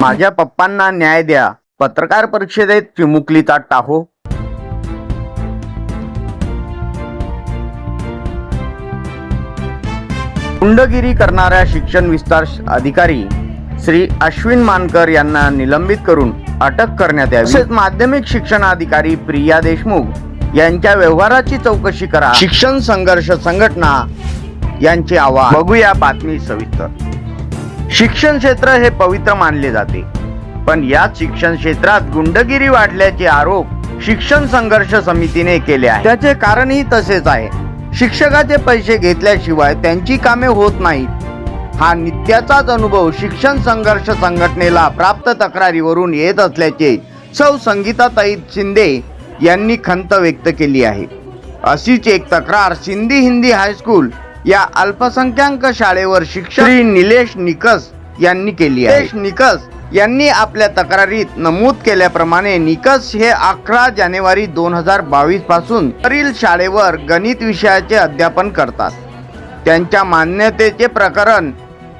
माझ्या पप्पांना न्याय द्या. पत्रकार परिषदेत चिमुकलीचा टाहो. गुंडगिरी करणाऱ्या शिक्षण विस्तार अधिकारी श्री अश्विन मानकर यांना निलंबित करून अटक करण्यात यावी. तसेच माध्यमिक शिक्षण अधिकारी प्रिया देशमुख यांच्या व्यवहाराची चौकशी करा. शिक्षण संघर्ष संघटना यांचे आवाहन बघूया बातमी सविस्तर. शिक्षण क्षेत्र हे पवित्र मानले जाते. पण याच शिक्षण क्षेत्रात गुंडगिरी वाढल्याचे आरोप शिक्षण संघर्ष समितीने केले आहे त्याचे कारणही तसेच आहे. शिक्षकाचे पैसे घेतल्याशिवाय त्यांची कामे होत नाहीत. हा नित्याचाच अनुभव शिक्षण संघर्ष संघटनेला प्राप्त तक्रारीवरून येत असल्याचे सौ संगीताताई शिंदे यांनी खंत व्यक्त केली आहे. अशीच एक तक्रार सिंधी हिंदी हायस्कूल या अल्पसंख्याक शाळेवर शिक्षक श्री निलेश निकस यांनी केली आहे. निलेश निकस यांनी आपल्या तक्रारीत नमूद केल्याप्रमाणे निकस हे अकरा जानेवारी दोन हजार बावीसपासून वरील शाळेवर गणित विषयाचे अध्यापन करतात. त्यांच्या मान्यतेचे प्रकरण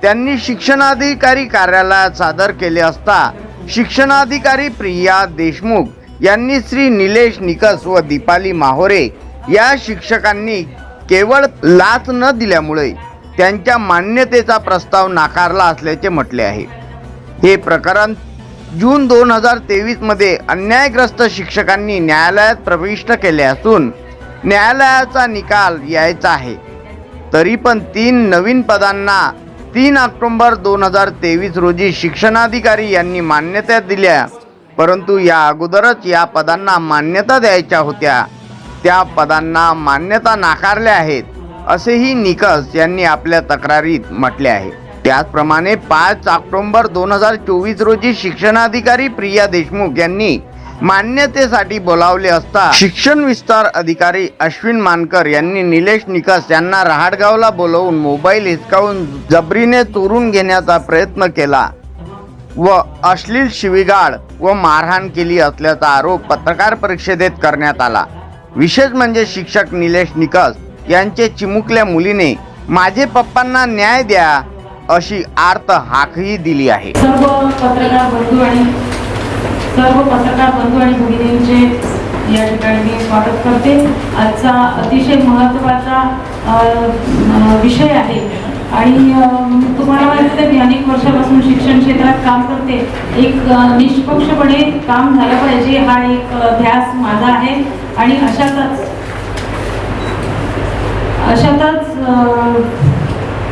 त्यांनी शिक्षणाधिकारी कार्यालयात सादर केले असता शिक्षणाधिकारी प्रिया देशमुख यांनी श्री निलेश निकस व दीपाली माहोरे या शिक्षकांनी केवळ लाच न दिल्यामुळे त्यांच्या मान्यतेचा प्रस्ताव नाकारला असल्याचे म्हटले आहे. हे प्रकरण जून दोन हजार तेवीसमध्ये अन्यायग्रस्त शिक्षकांनी न्यायालयात प्रविष्ट केले असून न्यायालयाचा निकाल यायचा आहे. तरी पण तीन नवीन पदांना तीन ऑक्टोंबर दोन हजार तेवीस रोजी शिक्षणाधिकारी यांनी मान्यता दिल्या परंतु या अगोदरच या पदांना मान्यता द्यायच्या होत्या. त्या पदांना मान्यता नाकारल्या आहेत असेही निकस यांनी आपल्या तक्रारीत म्हटले आहे. त्याचप्रमाणे पाच ऑक्टोंबर दोन हजार चोवीस रोजी शिक्षणाधिकारी प्रिया देशमुख यांनी मान्यतेसाठी बोलावले असता शिक्षण विस्तार अधिकारी अश्विन मानकर यांनी निलेश निकस यांना रहाडगावला बोलवून मोबाईल हिसकावून जबरीने चोरून घेण्याचा प्रयत्न केला व अश्लील शिवीगाळ व मारहाण केली असल्याचा आरोप पत्रकार परिषदेत करण्यात आला. विशेष म्हणजे शिक्षक निलेश निकस यांचे चिमुकल्या मुलीने माझे पप्पांना न्याय द्या अशी आर्त हाकही दिली आहे. सर्व पत्रकार बंधू आणि सर्व पत्रकार बंधू आणि भगिनींचे या ठिकाणी मी स्वागत करते. आजचा अतिशय महत्त्वाचा विषय आहे. आणि तुम्हाला माहिती मी अनेक वर्षापासून शिक्षण क्षेत्रात काम करते. एक निष्पक्षपणे काम झालं पाहिजे हा एक ध्यास माझा आहे. आणि अशातच अशातच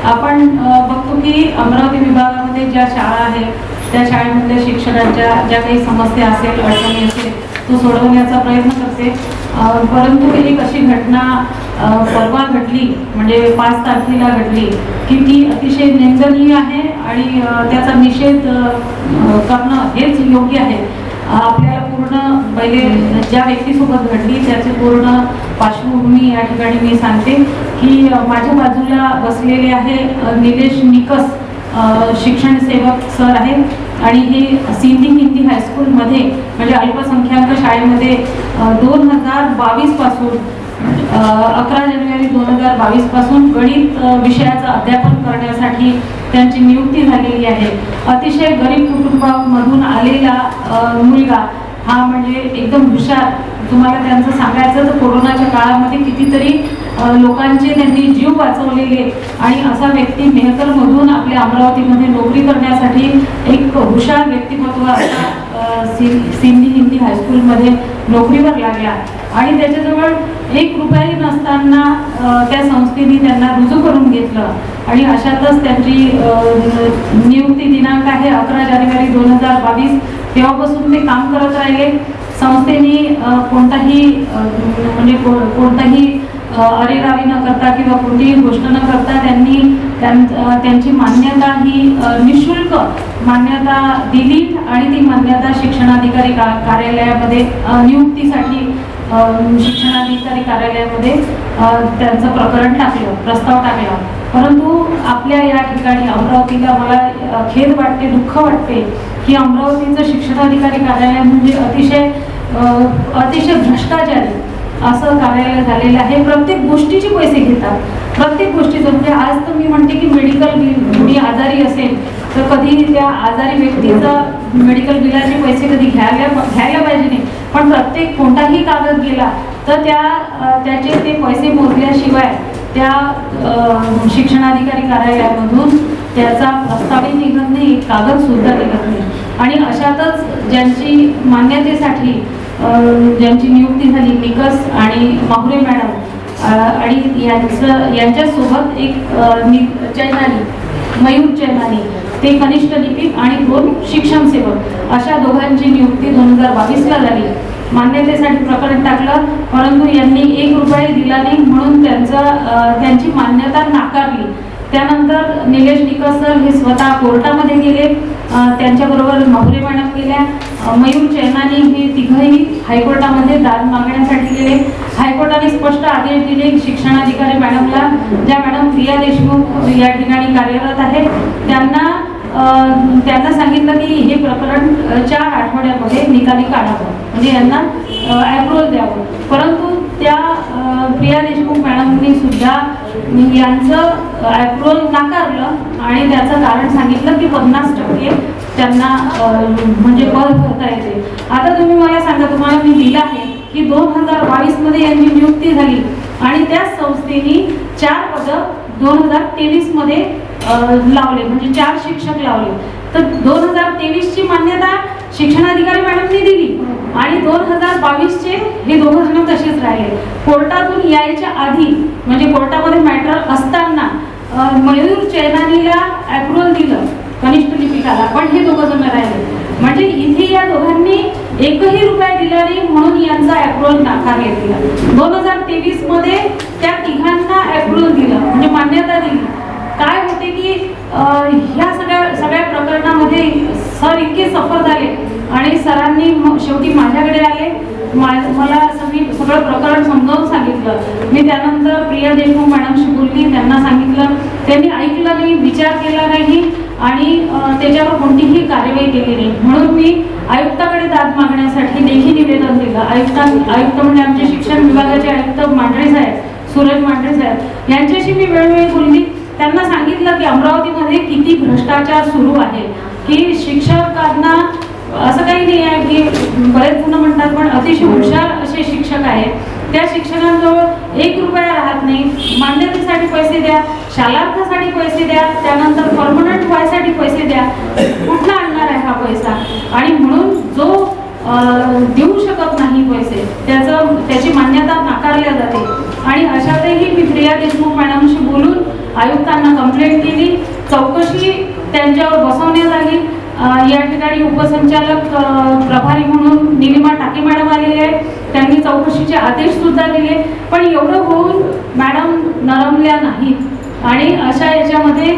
आपण बघतो की अमरावती विभागामध्ये ज्या शाळा आहेत त्या शाळेमधल्या शिक्षणाच्या ज्या काही समस्या असेल अडचणी असेल तो सोडवण्याचा प्रयत्न करते. परंतु एक अशी घटना परवा घडली म्हणजे पाच तारखेला घडली की ती अतिशय निंदनीय आहे आणि त्याचा निषेध करणं हेच योग्य आहे. आपल्याला पूर्ण पहिले ज्या व्यक्तीसोबत घडली त्याची पूर्ण पार्श्वभूमी या ठिकाणी मी सांगते की माझ्या बाजूला बसलेले आहे निलेश निकस शिक्षण सेवक सर आहे. आणि हे सिंधी हिंदी हायस्कूलमध्ये म्हणजे अल्पसंख्याक शाळेमध्ये दोन हजार बावीसपासून अकरा जानेवारी दोन हजार बावीसपासून गणित विषयाचं अध्यापन करण्यासाठी त्यांची नियुक्ती झालेली आहे. अतिशय गरीब कुटुंबामधून आलेला मुलगा हा म्हणजे एकदम हुशार. तुम्हाला त्यांचं सांगायचं तर कोरोनाच्या काळामध्ये कितीतरी लोकांचे त्यांनी जीव वाचवलेले आणि असा व्यक्ती मेहकरमधून आपल्या अमरावतीमध्ये नोकरी करण्यासाठी एक हुशार व्यक्तिमत्व असा सिंधी हिंदी हायस्कूलमध्ये नोकरीवर लागला आणि त्याच्याजवळ एक रुपयाही नसताना त्या संस्थेने त्यांना रुजू करून घेतलं. आणि अशातच त्यांची नियुक्ती दिनांक आहे अकरा जानेवारी दोन हजार बावीस. तेव्हापासून ते काम करत राहिले. संस्थेने कोणताही म्हणजे कोणताही अरेरावी न करता किंवा कोणतीही गोष्ट न करता त्यांनी त्यां- त्यांची मान्यता ही निशुल्क मान्यता दिली आणि ती मान्यता शिक्षणाधिकारी का कार्यालयामध्ये नियुक्तीसाठी शिक्षणाधिकारी कार्यालयामध्ये त्यांचं प्रकरण टाकलं प्रस्ताव टाकला. परंतु आपल्या या ठिकाणी अमरावतीला मला खेद वाटते दुःख वाटते की अमरावतीचं शिक्षणाधिकारी कार्यालय म्हणजे अतिशय अतिशय भ्रष्टाचारी. असं कार्यालय झालेलं आहे. प्रत्येक गोष्टीचे पैसे घेतात. प्रत्येक गोष्टीचं म्हणजे आज तर मी म्हणते की मेडिकल बिल कोणी आजारी असेल तर कधी त्या आजारी व्यक्तीचं मेडिकल बिलाचे पैसे कधी घ्यायला घ्यायला पाहिजे नाही. पण प्रत्येक कोणताही कागद गेला तर त्या त्याचे ते पैसे मोजल्याशिवाय त्या शिक्षणाधिकारी कार्यालयामधून त्याचा प्रस्तावही निघत नाही कागद सुद्धा निघत नाही. आणि अशातच ज्यांची मान्यतेसाठी ज्यांची नियुक्ती झाली निकस आणि माहुरे मॅडम आणि यांचं यांच्यासोबत एक नि- चैनानी मयूर चैनानी ते कनिष्ठ लिपिक आणि दोन शिक्षण सेवक अशा दोघांची नियुक्ती दोन हजार बावीसला झाली. मान्यतेसाठी प्रकरण टाकलं परंतु यांनी एक रुपये दिला नाही म्हणून त्यांचं त्यांची मान्यता नाकारली. त्यानंतर निलेश निकस सर हे स्वतः कोर्टामध्ये गेले. त्यांच्याबरोबर माहुरे मॅडम गेल्या. मयूर चैनानी हे तिघही हायकोर्टामध्ये दाद मागण्यासाठी गेले. हायकोर्टाने स्पष्ट आदेश दिले की शिक्षणाधिकारी मॅडमला. ज्या मॅडम प्रिया देशमुख या ठिकाणी कार्यरत आहेत त्यांना त्यांना सांगितलं की हे प्रकरण चार आठवड्यामध्ये निकाली काढावं. म्हणजे यांना अप्रुव्हल द्यावं. परंतु त्या प्रिया देशमुख मॅडमनी सुद्धा यांचं अप्रुव्हल नाकारलं आणि त्याचं कारण सांगितलं की पन्नास टक्के त्यांना म्हणजे पद भरता येते. आता तुम्ही मला सांगा तुम्हाला मी दिलं आहे की दोन हजार बावीसमध्ये यांची नियुक्ती झाली आणि त्याच संस्थेने चार पदं दोन हजार तेवीसमध्ये लावले म्हणजे चार शिक्षक लावले. तर दोन हजार तेवीसची मान्यता शिक्षणाधिकारी मॅडमनी दिली. आणि दोन हजार बावीसचे हे दोघं जण तसेच राहिले. कोर्टातून यायच्या आधी म्हणजे कोर्टामध्ये मॅटर असताना मयूर चैनानीला अप्रुव्हल दिलं कनिष्ठ लिपिकाला. पण हे दोघं जण राहिले. म्हणजे इथे या दोघांनी एकही रुपया दिला नाही म्हणून यांचा अप्रुव्हल नाकारले गेला दोन हजार तेवीसमध्ये त्या तिघांना अप्रुव्हल दिलं. म्हणजे मान्यता दिली. काय होते की ह्या सगळ्या सगळ्या प्रकरणामध्ये सर इतके सफर झाले. आणि सरांनी शेवटी माझ्याकडे आले. मा- मला सगळी सगळं प्रकरण समजावून सांगितलं. मी त्यानंतर प्रिया देशमुख मॅडमशी बोलली त्यांना सांगितलं. त्यांनी ऐकलं नाही विचार केला नाही आणि त्याच्यावर कोणतीही कार्यवाही केली नाही. म्हणून मी आयुक्ताकडे दाद मागण्यासाठी देखील निवेदन दिलं. आयुक्ता आयुक्त म्हणजे आमचे शिक्षण विभागाचे आयुक्त मांढरे साहेब सूरज मांढरे साहेब. यांच्याशी मी वेळोवेळी बोलली. त्यांना सांगितलं की अमरावतीमध्ये किती भ्रष्टाचार सुरू आहे. की शिक्षकांना असं काही नाही आहे की बरेच जण म्हणतात पण अतिशय हुशार असे शिक्षक आहेत. त्या शिक्षकांजवळ एक रुपया राहत नाही. मान्यतेसाठी पैसे द्या शालार्थासाठी पैसे द्या त्यानंतर परमनंट व्हायसाठी पैसे द्या. कुठला आणणार आहे हा पैसा? आणि म्हणून जो देऊ शकत नाही पैसे त्याचं त्याची मान्यता नाकारल्या जाते. आणि अशातही मी प्रिया देशमुख मॅडमशी बोलून आयुक्तांना कंप्लेंट केली. चौकशी त्यांच्यावर बसवण्यात आली. या ठिकाणी उपसंचालक प्रभारी म्हणून निलिमा टाके मॅडम आलेले आहेत. त्यांनी चौकशीचे आदेश सुद्धा दिले. पण एवढं होऊन मॅडम नरमल्या नाहीत. आणि अशा याच्यामध्ये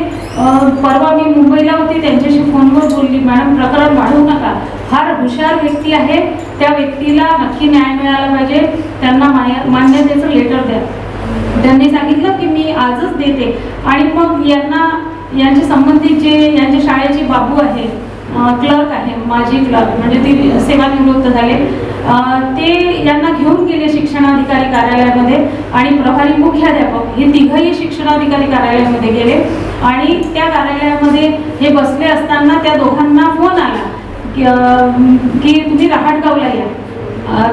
परवा मी मुंबईला होती त्यांच्याशी फोनवर बोलली मॅडम प्रकरण वाढवू नका. फार हुशार व्यक्ती आहे. त्या व्यक्तीला नक्की न्याय मिळाला पाहिजे. त्यांना मान्यतेचं लेटर द्या. त्यांनी सांगितलं की मी आजच देते. आणि मग यांना यांचे संबंधित जे यांच्या शाळेचे बाबू आहे क्लर्क आहे माजी क्लर्क म्हणजे ते सेवानिवृत्त झाले. ते यांना घेऊन गेले शिक्षणाधिकारी कार्यालयामध्ये आणि प्रभारी मुख्याध्यापक हे तिघही शिक्षणाधिकारी कार्यालयामध्ये गेले. आणि त्या कार्यालयामध्ये हे बसले असताना त्या दोघांना फोन आला की तुम्ही रहाटगावला या.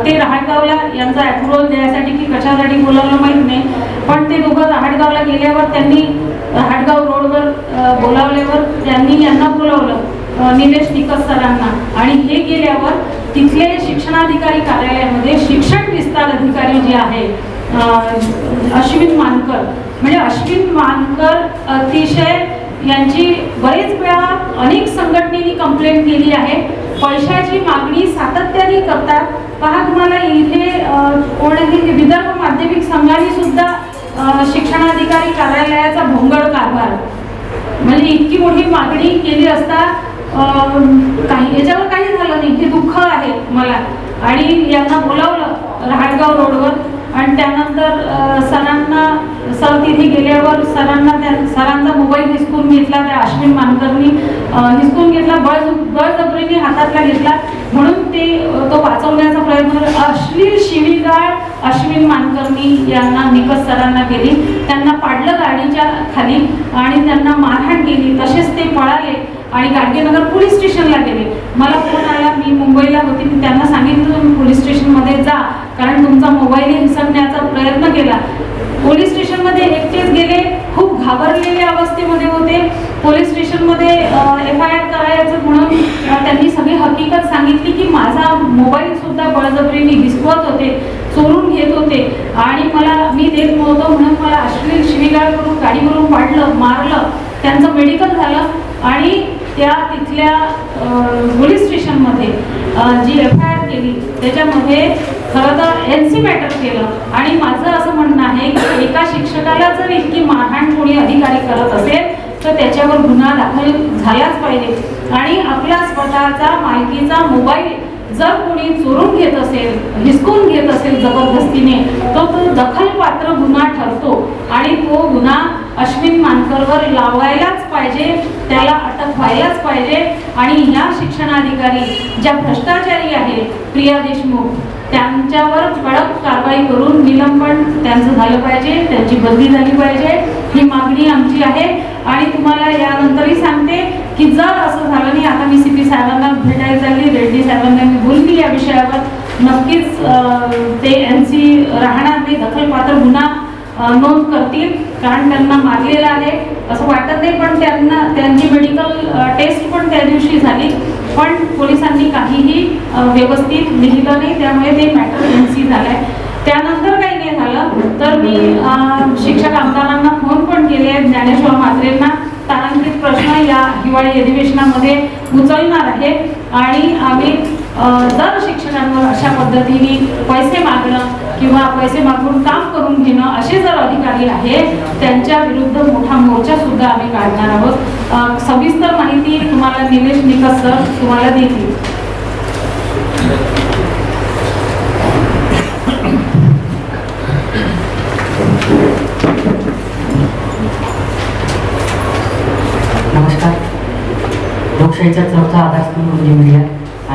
ते रहाटगावला यांचा अप्रुव्हल द्यायसाठी की कशासाठी बोलावलं माहीत नाही. पण ते दोघं रहाटगावला गेल्यावर त्यांनी हाडगाव रोडवर बोलावल्यावर त्यांनी यांना बोलावलं निलेश निकस सरांना. आणि हे गेल्यावर तिथले शिक्षणाधिकारी कार्यालयामध्ये शिक्षण विस्तार अधिकारी जे आहे अश्विन मानकर. म्हणजे अश्विन मानकर अतिशय यांची बरेच वेळा अनेक संघटनेनी कंप्लेंट केली आहे. पैशाची मागणी सातत्याने करतात. पहा तुम्हाला इथे कोणही कोण विदर्भ माध्यमिक संघाने सुद्धा शिक्षणाधिकारी कार्यालयाचा भोंगळ कारभार. म्हणजे इतकी मोठी मागणी केली असता काही याच्यावर काही झालं नाही. हे दुःख आहे मला. आणि यांना बोलावलं रहाटगाव रोडवर. आणि त्यानंतर सरांना सर तिथे गेल्यावर सरांना त्या सरांचा मोबाईल हिसकून घेतला त्या अश्विन मानकरनी. हिसकून घेतला बळ बळजबरीने हातातला घेतला. म्हणून ते तो वाचवण्याचा प्रयत्न अश्लील शिवीगाळ अश्विन मानकरनी यांना निकस सरांना केली त्यांना पाडलं गाडीच्या खाली आणि त्यांना मारहाण केली. तसेच ते पळाले आणि गाडगेनगर पोलीस स्टेशनला गेले. मला फोन आला मी मुंबईला होती. मी त्यांना सांगितलं तुम्ही पोलीस स्टेशनमध्ये जा. कारण तुमचा मोबाईल हिसकण्याचा प्रयत्न केला. पोलीस स्टेशनमध्ये एकटेच गेले. खूप घाबरलेल्या अवस्थेमध्ये होते. पोलीस स्टेशनमध्ये एफ आय आर करायचं म्हणून त्यांनी सगळी हकीकत सांगितली की माझा मोबाईल सुद्धा बळजबरीने हिसकवत होते. चोरून घेत होते. आणि मला मी देत नव्हतो म्हणून मला अश्लील शिवीगाळ करून गाडीवरून पाडलं मारलं. त्यांचं मेडिकल झालं आणि त्या तिथल्या पोलीस स्टेशनमध्ये जी एफ आय आर केली त्याच्यामध्ये खरं तर एन सी मॅटर केलं. आणि माझं असं म्हणणं आहे की एका शिक्षकाला जर इतकी मारहाण कोणी अधिकारी करत असेल तर त्याच्यावर गुन्हा दाखल झालाच पाहिजे. आणि आपला स्वतःचा मालकीचा मोबाईल जर कोणी चोरून घेत असेल हिसकून घेत असेल जबरदस्तीने तो तो दखलपात्र गुन्हा ठरतो. आणि तो गुन्हा अश्विन मानकरवर लावायलाच पाहिजे त्याला अटक व्हायलाच पाहिजे. आणि ह्या शिक्षणाधिकारी ज्या भ्रष्टाचारी आहेत प्रिया देशमुख त्यांच्यावर कडक कारवाई करून निलंबन त्यांचं झालं पाहिजे त्यांची बदली झाली पाहिजे ही मागणी आमची आहे. आणि तुम्हाला यानंतरही सांगते की जर असं झालं नाही आता मी सी पी साहेबांना भेटायला मुलगी बोलली या विषयावर नक्कीच ते एन सी राहणार नाही दखलपात्र गुन्हा नोंद करतील. कारण त्यांना मारलेलं आहे. असं वाटत नाही पण त्यांना त्यांची मेडिकल टेस्ट पण त्या दिवशी झाली. पण पोलिसांनी काहीही व्यवस्थित लिहिलं नाही. त्यामुळे ते मॅटर एन सी झालंय. त्यानंतर काही नाही झालं. तर मी शिक्षक आमदारांना फोन पण केले आहेत. ज्ञानेश्वर म्हात्रेंना. तारांकित प्रश्न या हिवाळी अधिवेशनामध्ये उचलणार आहे. आणि आम्ही जर शिक्षकांवर अशा पद्धतीने पैसे मागणं किंवा पैसे मागून काम करून घेणं असे जर अधिकारी आहेत त्यांच्या विरुद्ध मोठा मोर्चा सुद्धा आम्ही काढणार आहोत. सविस्तर माहिती तुम्हाला निलेश निकस सर तुम्हाला देतील. नमस्कार. लोकशाहीचा चौथा आधारस्तंभ म्हणजे मीडिया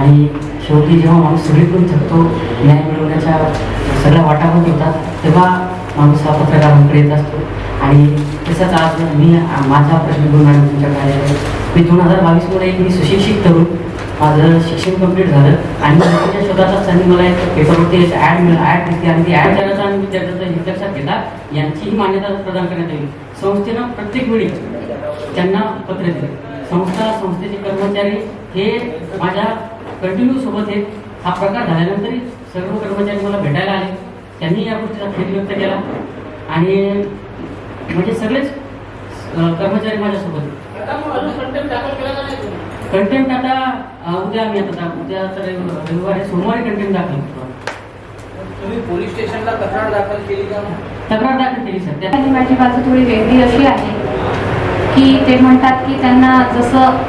आणि शेवटी जेव्हा माणूस सगळीकडून थकतो न्याय मिळवण्याच्या सगळ्या वाटाघाटी होतात तेव्हा माणूस हा पत्रकारांकडे येत असतो. आणि तसंच आज मी माझा प्रश्न घेऊन आणि तुमच्याकडे आलेलो मी दोन हजार बावीसमध्ये एक मी सुशिक्षित तरुण माझं शिक्षण कंप्लीट झालं. आणि नोकरीच्या शोधातच त्यांनी मला एक पेपरवरती एक ॲड मिळालं ॲड दिसली आणि ती ॲड देण्याचा आणि त्याचा हित लक्षात घेता यांचीही मान्यता प्रदान करण्यात येईल संस्थेनं प्रत्येक वेळी त्यांना पत्र दिलं. संस्था संस्थेचे कर्मचारी हे माझ्या कंटिन्यू सोबत आहेत हा प्रकार झाल्यानंतरही सर्व कर्मचारी मला भेटायला आले. त्यांनी या गोष्टीचा खेद व्यक्त केला. आणि म्हणजे सगळेच कर्मचारी माझ्यासोबत. कंटेंट आता उद्या आम्ही आता उद्या तर रविवार सोमवारी कंटेंट दाखल करतो. तुम्ही पोलीस स्टेशनला तक्रार दाखल केली का? तक्रार दाखल केली सर. त्या आणि माझी बाजू थोडी वेगळी अशी आहे की ते म्हणतात की त्यांना जसं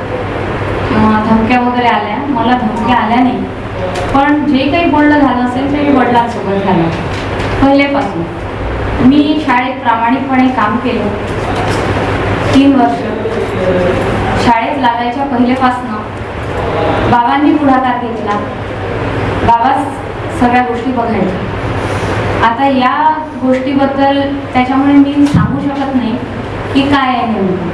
धमक्या वगैरे आल्या मला धमक्या आल्या नाही. पण जे काही बोलणं झालं असेल ते मी वडिलांसोबत झालं. पहिलेपासून मी शाळेत प्रामाणिकपणे काम केलं. तीन वर्ष. शाळेत लागायच्या पहिलेपासनं बाबांनी पुढाकार घेतला. बाबाच सगळ्या गोष्टी बघायच्या आता या गोष्टीबद्दल त्याच्यामुळे मी सांगू शकत नाही की काय आहे नेमकं.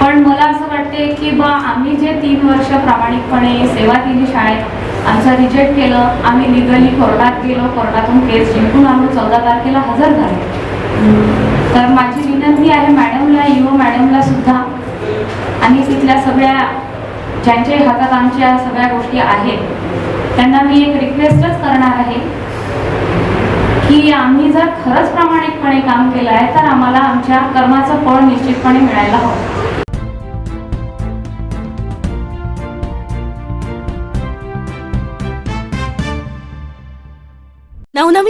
पण मला असं वाटते की बा आम्ही जे तीन वर्ष प्रामाणिकपणे सेवा दिली शाळेत आमचं रिजेक्ट केलं आम्ही लिगली कोर्टात गेलो कोर्टातून केस जिंकून आम्ही चौदा तारखेला हजर झालो. तर माझी विनंती आहे मॅडमला युओ मॅडमला सुद्धा. आणि तिथल्या सगळ्या ज्यांच्या हातात आमच्या सगळ्या गोष्टी आहेत त्यांना मी एक रिक्वेस्टच करणार आहे की आम्ही जर खरंच प्रामाणिकपणे काम केलं आहे तर आम्हाला आमच्या कर्माचं फळ निश्चितपणे मिळायला हवं.